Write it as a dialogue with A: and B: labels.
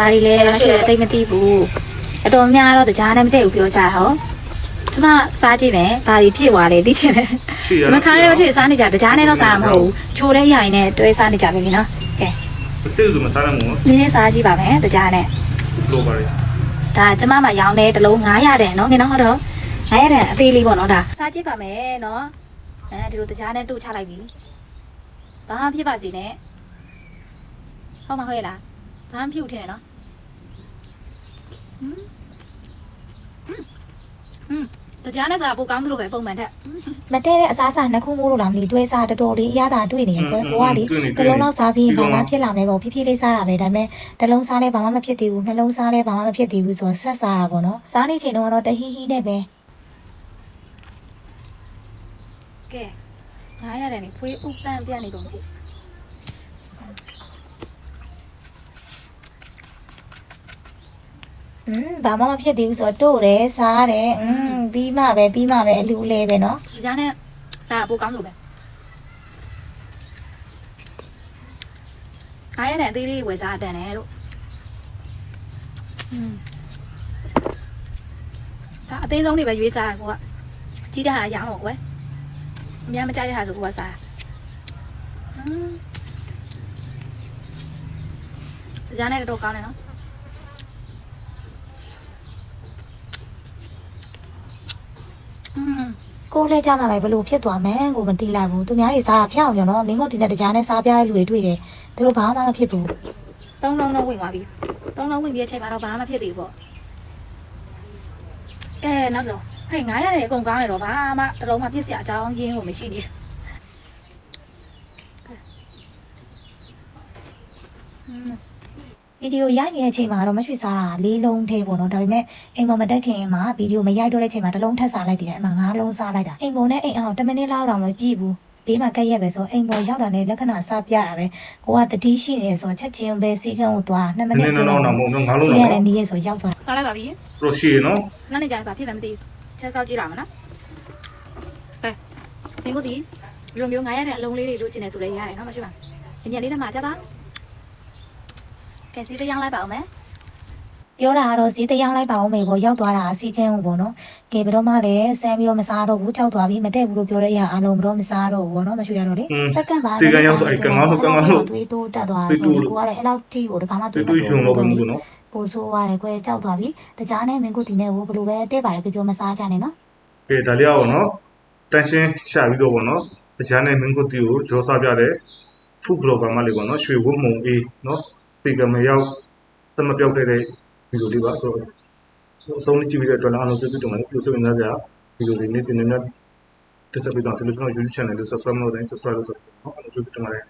A: ဘာတွေလဲမရွှေတိတ်မသိဘူးအတော်များတော့တရားနဲ့မတည့်ဘူးပြောကြဟောကျမစားကြည့်မယ်ဘာတွေဖြစ်သွားလဲသိချင်တယ်
B: ရှိရ
A: မခါလေးမရွှေစားနေကြတရားနဲ့တော့စားမှာမဟုတ်ဘူးချိုးတဲ့ရိုင်နဲ့တွဲစားနေကြပြီနော်ကဲ
B: တိတ်ဆိုမစားနိုင်ဘူး
A: နည်းနည်းစားကြည့်ပါမယ်တရားနဲ့
B: လို့ပါလေ
A: ဒါကျမမှရောင်းတယ်တစ်လုံး900တဲ့နော်ငင်းတော့ဟုတ်တော့900တဲ့အသေးလေးပေါ့နော်ဒါစားကြည့်ပါမယ်နော်အဲဒီလိုတရားနဲ့တို့ချလိုက်ပြီဘာမှဖြစ်ပါစေနဲ့ဟုတ်မှာဟုတ်ရဲ့လားဘာမှဖြစ်ဘူးထင်တယ်နော်ဟမ်ဟမ် တရားနဲ့စားပိုကောင်းသလိုပဲပုံမှန်ထက်မတဲတဲ့အစားအစာနှစ်ခုမိုးလို့လားမသိတွဲစားတော်တော်လေးအရသာတွေ့နေရင်ကိုကလေတစ်လုံးတော့စားပြီးဘာမှဖြစ်လာမယ်ပေါ့ဖြည်းဖြည်းလေးစားတာပဲဒါပေမဲ့တစ်လုံးစားလဲဘာမှမဖြစ်သေးဘူးနှလုံးစားလဲဘာမှမဖြစ်သေးဘူးဆိုတော့ဆက်စားတာပေါ့နော်စားနေချိန်တော့တဟီဟီနဲ့ပဲကဲငါရတယ်နေဖွေးဥပန်းပြနေကုန်ကြည့် อืมဘာမှမဖြစ်သေးဘူးဆိုတော့တို့တယ်စားတယ်อืมပြီးမှပဲပြီးမှပဲအလူလဲပဲเนาะဒီကြားနဲ့စားပိုကောင်းလို့ပဲခါရတဲ့အသေးလေးဝယ်စားတန်တယ်လို့อืมဒါအသေးဆုံးလေးပဲရွေးစားတာကိုကကြီးတဲ့ဟာရောင်းတော့ကွယ်အများမကြတဲ့ဟာဆိုကိုကစားอืมဒီကြားနဲ့တော့ကောင်းတယ်နော် ကိုလည်းကြမှာပဲဘလို့ဖြစ်သွားမယ်ကိုမသိလိုက်ဘူးသူများတွေစားဖျောက်ရောနော်မင်းတို့ဒီနဲ့တရားနဲ့စားပြတဲ့လူတွေတွေ့တယ်သူတို့ဘာမှမဖြစ်ဘူးသုံးလုံးလုံးဝင်သွားပြီသုံးလုံးဝင်ပြီးအချိန်မှာတော့ဘာမှမဖြစ်သေးဘူးပေါ့အဲနောက်တော့ဟဲ့900ရတယ်အကုန်ကောင်းရတော့ဘာမှတစ်လုံးမှပြစ်စရာအကြောင်းရင်းကိုမရှိနေ ဗီဒီယိုရိုက်နေတဲ့အချိန်မှာတော့မရွှေစားတာလေးလုံးသေးပေါ့နော်ဒါပေမဲ့အိမ်ပေါ်မတက်ခင်မှာဗီဒီယိုမရိုက်တော့တဲ့အချိန်မှာတစ်လုံးထပ်စားလိုက်တယ်အဲ့မှာငါးလုံးစားလိုက်တာအိမ်ပေါ်နဲ့အိမ်အောင်10မိနစ်လောက်တော့မပြည့်ဘူးဘေးမှာကက်ရက်ပဲဆိုအိမ်ပေါ်ရောက်တာနဲ့လက္ခဏာစပြတာပဲကိုကတတိရှိနေဆိုချက်ချင်းပဲစီကန်းကိုသွား2မိ
B: န
A: နစ်
B: ည်းနည်းတော့တော့မဟုတ်ဘူးငါလုံး
A: စီ
B: တော့
A: ရတယ်နေရဆိုရောက်သွားစားလိုက်ပါပြီ
B: လို့ရှိရနော်
A: နောက်နေ့ကျရင်ဘာဖြစ်မှမသိဘူးချက်စောက်ကြည့်ရမှာနော်ဟဲ့စင်ကိုဒီဒီလိုမျိုး900တဲ့အလုံးလေးတွေလိုချင်တယ်ဆိုလည်းရတယ်နော်မရှိပါဘူးညနေလေးမှကြပါ ကဲစီတရောင်းလိုက်ပါဦးမယ်ပြောတာကတော့ဈေးတရားလိုက်ပါဦးမေပေါ့ရောက်သွားတာအစီကန်းကိုပေါ့နော်ကဲဘယ်တော့မှလည်းဆမ်းပြီးတော့မစားတော့ဘူးချောက်သွားပြီမတက်ဘူးလို့ပြောတဲ့အရာအလုံးဘယ်တော့မစားတော့ဘူးပေါ့နော်မရှိရတော့လေစက္ကန့်ပါ
B: စီကံရောက်ဆိုအဲ့ကငေါလို့ကငေါလို့
A: တွေးတိုးတက်သွားဆိုတော့ကိုကလည်းအဲ့လောက်ထိကိုတခါမှ
B: တူ
A: တွေး
B: တူရှင်လို့ပဲမလို့နော်
A: ပို့ဆိုးရတယ်ကွယ်ကြောက်သွားပြီတကြားနဲ့မင်းကိုဒီနဲ့ဘယ်လိုပဲတဲ့ပါတယ်ပြောပြောမစားကြနဲ့နော်
B: ကဲဒါလေးအောင်နော်တန်ရှင်းရှာပြီးတော့ဗောနော်တရားနဲ့မင်းကိုတီကိုရောစားပြတဲ့ဖူဘလော့ဂါမလေးဗောနော်ရွှေဝတ်မုံအေးနော် ပေကမရောက်သမပြောက်ခဲ့တဲ့ဗီဒီယိုလေးပါဆိုတော့အဆုံးကြည့်ပြီးတဲ့အတွက်လည်းအားလုံးကျေးဇူးတင်ပါတယ်ပြုစုနေကြတာဗီဒီယိုလေးနေ့တင်နေနဲ့တက်ဆက်ပြီးတော့ဒီလိုကျွန်တော် YouTube channel လေး subscribe လုပ်တိုင်း subscribe လုပ်တော့နော်အားလုံးကျေးဇူးတင်ပါတယ်